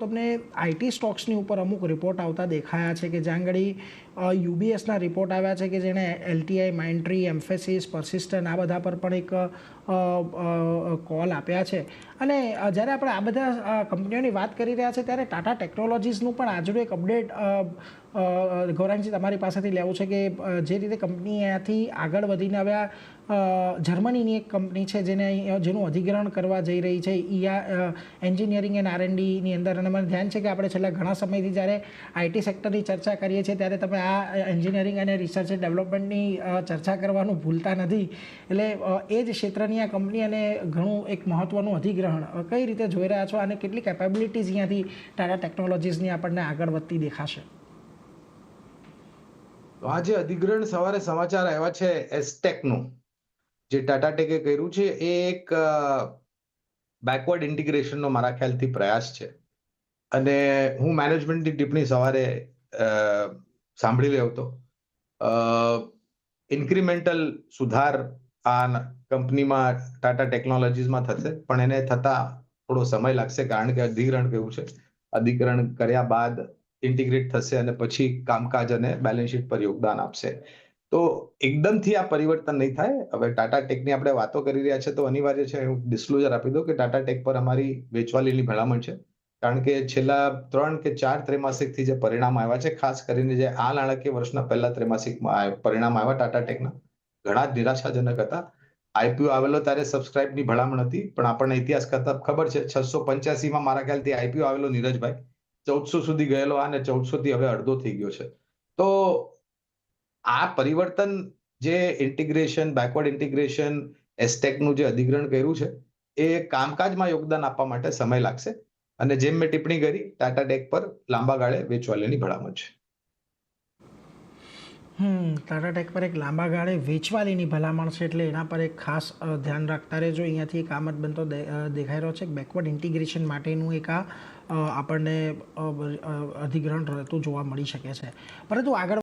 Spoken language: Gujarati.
તમને આઈટી સ્ટોક્સની ઉપર અમુક રિપોર્ટ આવતા દેખાયા છે કે જ્યાં આગળ યુબીએસના રિપોર્ટ આવ્યા છે કે જેણે એલટીઆઈ માઇન્ટ્રી એમ્ફેસિસ પરસિસ્ટન આ બધા પર પણ એક કોલ આપ્યા છે. અને જ્યારે આપણે આ બધા કંપનીઓની વાત કરી રહ્યા છે ત્યારે ટાટા ટેકનોલોજીસનું પણ આજનું એક અપડેટ ગૌરાંગજી, તમારી પાસેથી લેવું છે કે જે રીતે કંપની અહીંયાથી આગળ વધીને હવે આ જર્મનીની એક કંપની છે જેને જેનું અધિગ્રહણ કરવા જઈ રહી છે ઈયા એન્જિનિયરિંગ એન્ડ આરએનડીની અંદર. અને મને ધ્યાન છે કે આપણે છેલ્લા ઘણા સમયથી જ્યારે આઈટી સેક્ટરની ચર્ચા કરીએ છીએ, ત્યારે તમે આ એન્જિનિયરિંગ અને રિસર્ચ એન્ડ ડેવલપમેન્ટની ચર્ચા કરવાનું ભૂલતા નથી. એટલે એ જ ક્ષેત્રની આ કંપની અને ઘણું એક મહત્ત્વનું અધિગ્રહણ. કઈ રીતે જોઈ રહ્યા છો અને કેટલી કેપેબિલિટીઝ અહીંયાથી ટાટા ટેકનોલોજીસની આપણને આગળ વધતી દેખાશે? તો આ જે અધિગ્રહણ સવારે સમાચાર આવ્યા છે એસ્ટેકનું જે ટાટા ટેકે કર્યું છે, એ એક બેકવર્ડ ઇન્ટિગ્રેશનનો મારા ખ્યાલથી પ્રયાસ છે. અને હું મેનેજમેન્ટની ટિપ્પણી સવારે સાંભળી રહ્યો હતો. ઇન્ક્રિમેન્ટલ સુધાર આ કંપનીમાં ટાટા ટેકનોલોજીસમાં થશે, પણ એને થતા થોડો સમય લાગશે, કારણ કે અધિગ્રહણ કેવું છે? અધિગ્રહણ કર્યા બાદ ઇન્ટિગ્રેટ થશે અને પછી કામકાજ અને બેલેન્સ શીટ પર યોગદાન આપશે. તો એકદમથી આ પરિવર્તન નહીં થાય. હવે ટાટા ટેકની આપણે વાતો કરી રહ્યા છે તો અનિવાર્ય છે, હું ડિસ્ક્લોઝર આપી દઉં કે ટાટા ટેક પર અમારી વેચવાલીની ભલામણ છે. કારણ કે છેલ્લા ત્રણ કે ચાર ત્રેમાસિકથી જે પરિણામ આવ્યા છે, ખાસ કરીને જે આ નાણાકીય વર્ષના પહેલા ત્રેમાસિકમાં પરિણામ આવ્યા ટાટા ટેકના ઘણા જ નિરાશાજનક હતા. આઈપીઓ આવેલો ત્યારે સબસ્ક્રાઇબની ભલામણ હતી, પણ આપણને ઇતિહાસ કરતા ખબર છે, છસો પંચ્યાસીમાં મારા ખ્યાલથી આઈપીઓ આવેલો નીરજભાઈ. ચૌદસો સુધી ગયેલો અને ચૌદસો થી હવે અડધો થઈ ગયો છે. તો આ પરિવર્તન જે ઇન્ટિગ્રેશન બેકવર્ડ ઇન્ટિગ્રેશન એસ્ટેકનું જે અધિગ્રહણ કર્યું છે, એ કામકાજમાં યોગદાન આપવા માટે સમય લાગશે. અને જેમ મેં ટિપ્પણી કરી ટાટા ટેક પર લાંબા ગાળે વેચવાલીની ભલામણ છે. હમ ટાટા ટેક પર એક લાંબા ગાળે વેચવાલીની ભલામણ છે એટલે એના પર એક ખાસ ધ્યાન રાખતા રહેજો. અહીંયાથી એક આમદ બનતો દે- અ, દેખાઈ રહ્યો છે. બેકવર્ડ ઇન્ટિગ્રેશન માટેનું એક આ આપણને અધિગ્રહણ રહેતું જોવા મળી શકે છે. પરંતુ આગળ